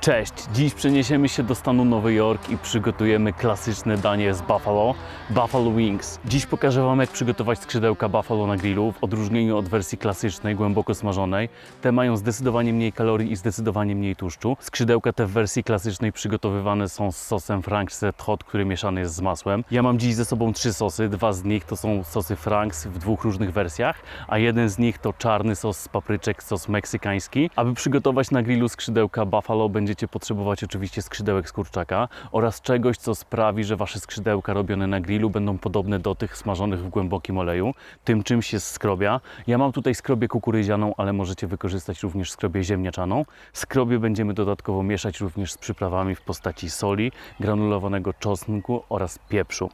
Cześć! Dziś przeniesiemy się do stanu Nowy Jork i przygotujemy klasyczne danie z Buffalo, Buffalo Wings. Dziś pokażę Wam, jak przygotować skrzydełka Buffalo na grillu, w odróżnieniu od wersji klasycznej, głęboko smażonej. Te mają zdecydowanie mniej kalorii i zdecydowanie mniej tłuszczu. Skrzydełka te w wersji klasycznej przygotowywane są z sosem Frank's Red Hot, który mieszany jest z masłem. Ja mam dziś ze sobą trzy sosy, dwa z nich to są sosy Frank's w dwóch różnych wersjach, a jeden z nich to czarny sos z papryczek, sos meksykański. Aby przygotować na grillu skrzydełka Buffalo, będziecie potrzebować oczywiście skrzydełek z kurczaka oraz czegoś, co sprawi, że wasze skrzydełka robione na grillu będą podobne do tych smażonych w głębokim oleju. Tym czymś jest skrobia. Ja mam tutaj skrobię kukurydzianą, ale możecie wykorzystać również skrobię ziemniaczaną. Skrobię będziemy dodatkowo mieszać również z przyprawami w postaci soli, granulowanego czosnku oraz pieprzu.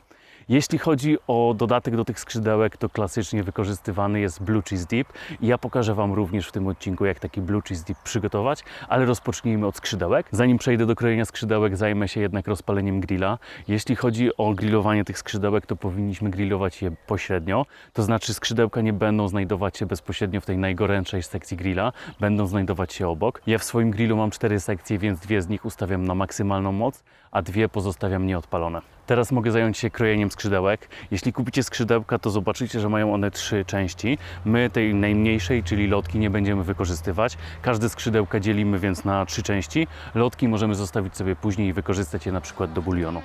Jeśli chodzi o dodatek do tych skrzydełek, to klasycznie wykorzystywany jest Blue Cheese Dip ja pokażę Wam również w tym odcinku, jak taki Blue Cheese Dip przygotować, ale rozpocznijmy od skrzydełek. Zanim przejdę do krojenia skrzydełek, zajmę się jednak rozpaleniem grilla. Jeśli chodzi o grillowanie tych skrzydełek, to powinniśmy grillować je pośrednio, to znaczy skrzydełka nie będą znajdować się bezpośrednio w tej najgorętszej sekcji grilla, będą znajdować się obok. Ja w swoim grillu mam cztery sekcje, więc dwie z nich ustawiam na maksymalną moc, a dwie pozostawiam nieodpalone. Teraz mogę zająć się krojeniem skrzydełek. Jeśli kupicie skrzydełka, to zobaczycie, że mają one trzy części. My tej najmniejszej, czyli lotki, nie będziemy wykorzystywać. Każde skrzydełka dzielimy więc na trzy części. Lotki możemy zostawić sobie później i wykorzystać je na przykład do bulionu.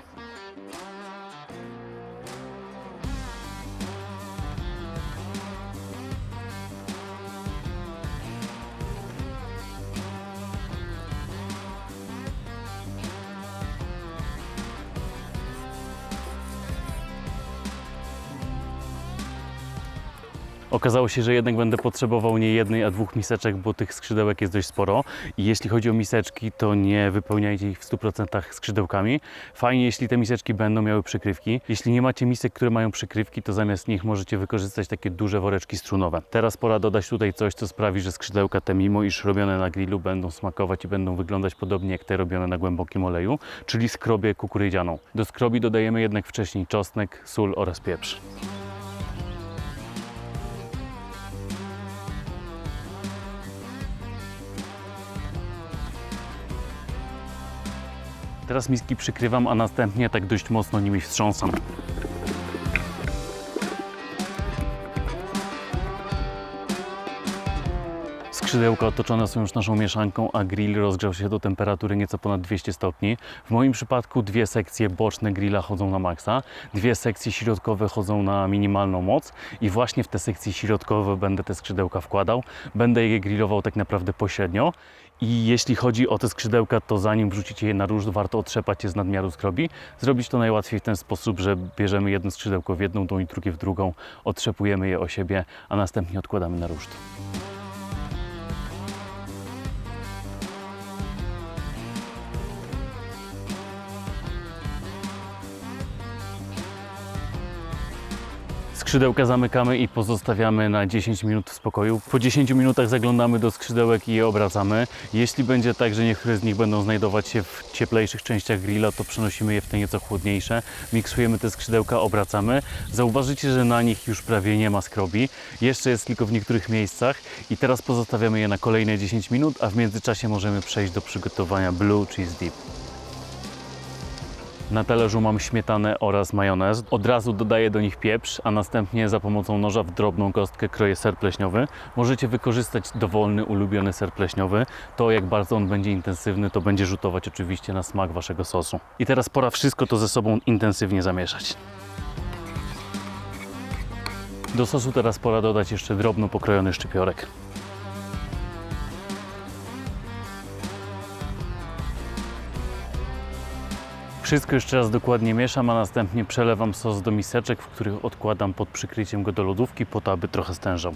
Okazało się, że jednak będę potrzebował nie jednej, a dwóch miseczek, bo tych skrzydełek jest dość sporo. I jeśli chodzi o miseczki, to nie wypełniajcie ich w 100% skrzydełkami. Fajnie, jeśli te miseczki będą miały przykrywki. Jeśli nie macie misek, które mają przykrywki, to zamiast nich możecie wykorzystać takie duże woreczki strunowe. Teraz pora dodać tutaj coś, co sprawi, że skrzydełka te, mimo iż robione na grillu, będą smakować i będą wyglądać podobnie jak te robione na głębokim oleju, czyli skrobię kukurydzianą. Do skrobi dodajemy jednak wcześniej czosnek, sól oraz pieprz. Teraz miski przykrywam, a następnie tak dość mocno nimi wstrząsam. Skrzydełka otoczone są już naszą mieszanką, a grill rozgrzał się do temperatury nieco ponad 200 stopni. W moim przypadku dwie sekcje boczne grilla chodzą na maksa, dwie sekcje środkowe chodzą na minimalną moc i właśnie w te sekcje środkowe będę te skrzydełka wkładał. Będę je grillował tak naprawdę pośrednio i jeśli chodzi o te skrzydełka, to zanim wrzucicie je na ruszt, warto otrzepać je z nadmiaru skrobi. Zrobić to najłatwiej w ten sposób, że bierzemy jedno skrzydełko w jedną dłoń, drugie w drugą, otrzepujemy je o siebie, a następnie odkładamy na ruszt. Skrzydełka zamykamy i pozostawiamy na 10 minut w spokoju. Po 10 minutach zaglądamy do skrzydełek i je obracamy. Jeśli będzie tak, że niektóre z nich będą znajdować się w cieplejszych częściach grilla, to przenosimy je w te nieco chłodniejsze. Miksujemy te skrzydełka, obracamy. Zauważycie, że na nich już prawie nie ma skrobi. Jeszcze jest tylko w niektórych miejscach i teraz pozostawiamy je na kolejne 10 minut, a w międzyczasie możemy przejść do przygotowania Blue Cheese Dip. Na talerzu mam śmietanę oraz majonez. Od razu dodaję do nich pieprz, a następnie za pomocą noża w drobną kostkę kroję ser pleśniowy. Możecie wykorzystać dowolny, ulubiony ser pleśniowy. To jak bardzo on będzie intensywny, to będzie rzutować oczywiście na smak waszego sosu. I teraz pora wszystko to ze sobą intensywnie zamieszać. Do sosu teraz pora dodać jeszcze drobno pokrojony szczypiorek. Wszystko jeszcze raz dokładnie mieszam, a następnie przelewam sos do miseczek, w których odkładam pod przykryciem go do lodówki po to, aby trochę stężał.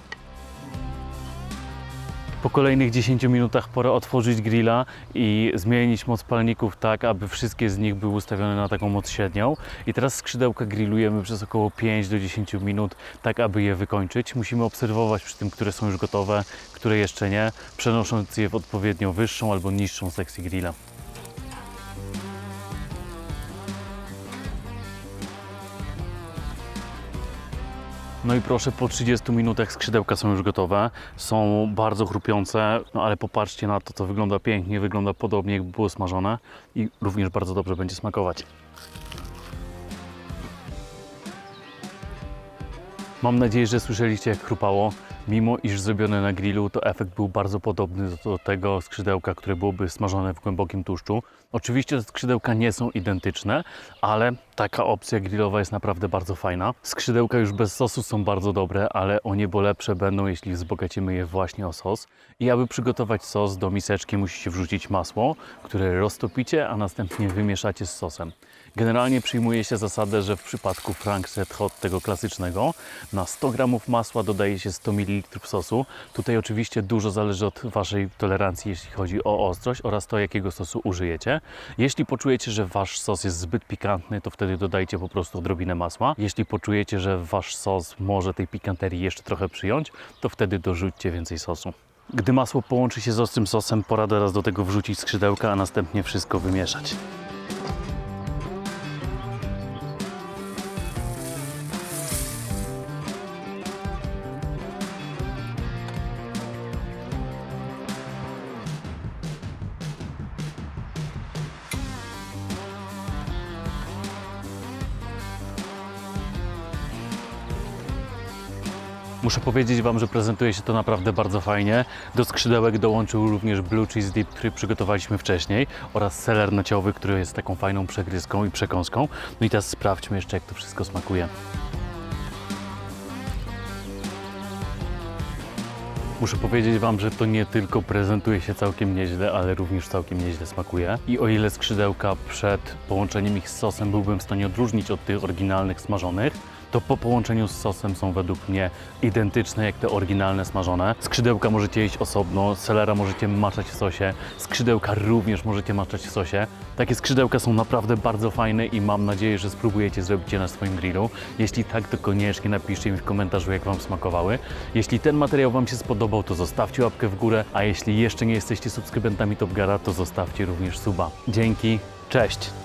Po kolejnych 10 minutach pora otworzyć grilla i zmienić moc palników tak, aby wszystkie z nich były ustawione na taką moc średnią. I teraz skrzydełka grillujemy przez około 5 do 10 minut, tak aby je wykończyć. Musimy obserwować przy tym, które są już gotowe, które jeszcze nie, przenosząc je w odpowiednio wyższą albo niższą sekcję grilla. No i proszę, po 30 minutach skrzydełka są już gotowe. Są bardzo chrupiące, no ale popatrzcie na to, to wygląda pięknie, wygląda podobnie jakby było smażone i również bardzo dobrze będzie smakować. Mam nadzieję, że słyszeliście jak chrupało. Mimo iż zrobione na grillu, to efekt był bardzo podobny do, tego skrzydełka, które byłoby smażone w głębokim tłuszczu. Oczywiście skrzydełka nie są identyczne, ale taka opcja grillowa jest naprawdę bardzo fajna. Skrzydełka już bez sosu są bardzo dobre, ale o niebo lepsze będą, jeśli wzbogacimy je właśnie o sos. I aby przygotować sos do miseczki musicie wrzucić masło, które roztopicie, a następnie wymieszacie z sosem. Generalnie przyjmuje się zasadę, że w przypadku Frank Red Hot tego klasycznego na 100 gramów masła dodaje się 100 ml sosu. Tutaj oczywiście dużo zależy od Waszej tolerancji, jeśli chodzi o ostrość oraz to, jakiego sosu użyjecie. Jeśli poczujecie, że Wasz sos jest zbyt pikantny, to wtedy dodajcie po prostu odrobinę masła. Jeśli poczujecie, że Wasz sos może tej pikanterii jeszcze trochę przyjąć, to wtedy dorzućcie więcej sosu. Gdy masło połączy się z ostrym sosem, pora teraz do tego wrzucić skrzydełka, a następnie wszystko wymieszać. Muszę powiedzieć Wam, że prezentuje się to naprawdę bardzo fajnie. Do skrzydełek dołączył również blue cheese dip, który przygotowaliśmy wcześniej oraz seler naciowy, który jest taką fajną przegryzką i przekąską. No i teraz sprawdźmy jeszcze, jak to wszystko smakuje. Muszę powiedzieć Wam, że to nie tylko prezentuje się całkiem nieźle, ale również całkiem nieźle smakuje. I o ile skrzydełka przed połączeniem ich z sosem byłbym w stanie odróżnić od tych oryginalnych smażonych, to po połączeniu z sosem są według mnie identyczne jak te oryginalne smażone. Skrzydełka możecie jeść osobno, selera możecie maczać w sosie, skrzydełka również możecie maczać w sosie. Takie skrzydełka są naprawdę bardzo fajne i mam nadzieję, że spróbujecie zrobić je na swoim grillu. Jeśli tak, to koniecznie napiszcie mi w komentarzu, jak Wam smakowały. Jeśli ten materiał Wam się spodobał, to zostawcie łapkę w górę, a jeśli jeszcze nie jesteście subskrybentami Top Gara, to zostawcie również suba. Dzięki, cześć!